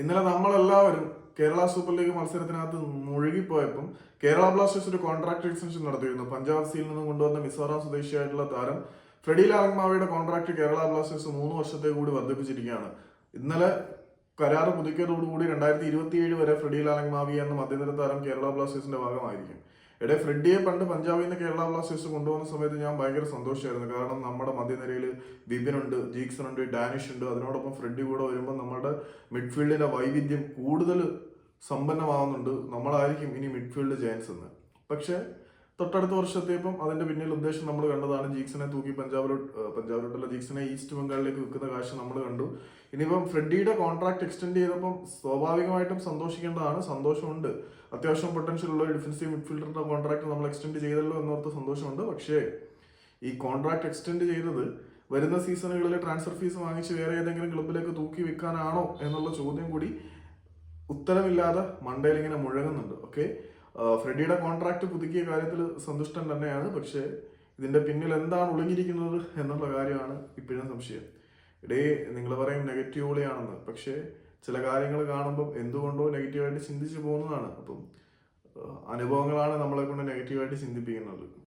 ഇന്നലെ നമ്മളെല്ലാവരും Kerala super league മത്സരത്തിനകത്ത് മുഴുകിപ്പോയപ്പം കേരള ബ്ലാസ്റ്റേഴ്സ് ഒരു കോൺട്രാക്ട് എക്സ്റ്റൻഷൻ നടത്തിയിരുന്നു. പഞ്ചാബ് സിയിൽ നിന്ന് കൊണ്ടുവന്ന മിസോറാം സ്വദേശിയായിട്ടുള്ള താരം ഫ്രെഡി ലാലങ്മാവയുടെ കോൺട്രാക്ട് കേരള ബ്ലാസ്റ്റേഴ്സ് മൂന്ന് വർഷത്തേക്ക് കൂടി വർദ്ധിപ്പിച്ചിരിക്കുകയാണ്. ഇന്നലെ കരാർ പുതുക്കിയതോടുകൂടി രണ്ടായിരത്തി ഇരുപത്തിയേഴ് വരെ ഫ്രെഡി ലാലങ്മാവി എന്ന മധ്യനിര താരം കേരള ബ്ലാസ്റ്റേഴ്സിന്റെ ഭാഗമായിരിക്കും. ഇടയെ ഫ്രെഡിയെ പണ്ട് പഞ്ചാബിൽ നിന്ന് കേരള ബ്ലാസ്റ്റേഴ്സ് കൊണ്ടുവന്ന സമയത്ത് ഞാൻ ഭയങ്കര സന്തോഷമായിരുന്നു. കാരണം നമ്മുടെ മധ്യനിരയിൽ ബിബിൻ ഉണ്ട് ഡാനിഷ് ഉണ്ട് അതിനോടൊപ്പം ഫ്രെഡി കൂടെ വരുമ്പോൾ നമ്മുടെ മിഡ്ഫീൽഡിന്റെ വൈവിധ്യം കൂടുതൽ സമ്പന്നമാവുന്നുണ്ട്. നമ്മളായിരിക്കും ഇനി മിഡ്ഫീൽഡ് ചാൻസ് എന്ന്. പക്ഷേ തൊട്ടടുത്ത വർഷത്തേപ്പം അതിന്റെ പിന്നിൽ ഉദ്ദേശം നമ്മൾ കണ്ടതാണ്. ജീക്സിനെ തൂക്കി പഞ്ചാബിലോട്ട് പഞ്ചാബിലോട്ടുള്ള ജീക്സിനെ ഈസ്റ്റ് ബംഗാളിലേക്ക് വിൽക്കുന്ന കാഴ്ച നമ്മൾ കണ്ടു. ഇനിയിപ്പം ഫ്രെഡിയുടെ കോൺട്രാക്ട് എക്സ്റ്റെൻഡ് ചെയ്തപ്പം സ്വാഭാവികമായിട്ടും സന്തോഷിക്കേണ്ടതാണ്. സന്തോഷമുണ്ട്. അത്യാവശ്യം പൊട്ടൻഷ്യൽ ഉള്ള ഡിഫൻസീവ് മിഡ്ഫീൽഡറിന്റെ കോൺട്രാക്ട് നമ്മൾ എക്സ്റ്റെൻഡ് ചെയ്തല്ലോ എന്നോർത്ത് സന്തോഷമുണ്ട്. പക്ഷേ ഈ കോൺട്രാക്ട് എക്സ്റ്റെൻഡ് ചെയ്തത് വരുന്ന സീസണുകളിൽ ട്രാൻസ്ഫർ ഫീസ് വാങ്ങിച്ച് വേറെ ഏതെങ്കിലും ക്ലബിലേക്ക് തൂക്കി വെക്കാനാണോ എന്നുള്ള ചോദ്യം കൂടി ഉത്തരമില്ലാതെ മണ്ടയിൽ ഇങ്ങനെ മുഴങ്ങുന്നുണ്ട്. ഓക്കെ? ഫ്രെഡിയുടെ കോൺട്രാക്ട് പുതുക്കിയ കാര്യത്തിൽ സന്തുഷ്ടൻ തന്നെയാണ്. പക്ഷേ ഇതിന്റെ പിന്നിൽ എന്താണ് ഒളിഞ്ഞിരിക്കുന്നത് എന്നുള്ള കാര്യമാണ് ഇപ്പോഴും സംശയം. ഇടേ നിങ്ങൾ പറയും നെഗറ്റീവ് ഒളിയാണെന്ന്. പക്ഷേ ചില കാര്യങ്ങൾ കാണുമ്പോൾ എന്തുകൊണ്ടോ നെഗറ്റീവായിട്ട് ചിന്തിച്ചു പോകുന്നതാണ്. അപ്പം അനുഭവങ്ങളാണ് നമ്മളെ കൊണ്ട് നെഗറ്റീവായിട്ട് ചിന്തിപ്പിക്കുന്നത്.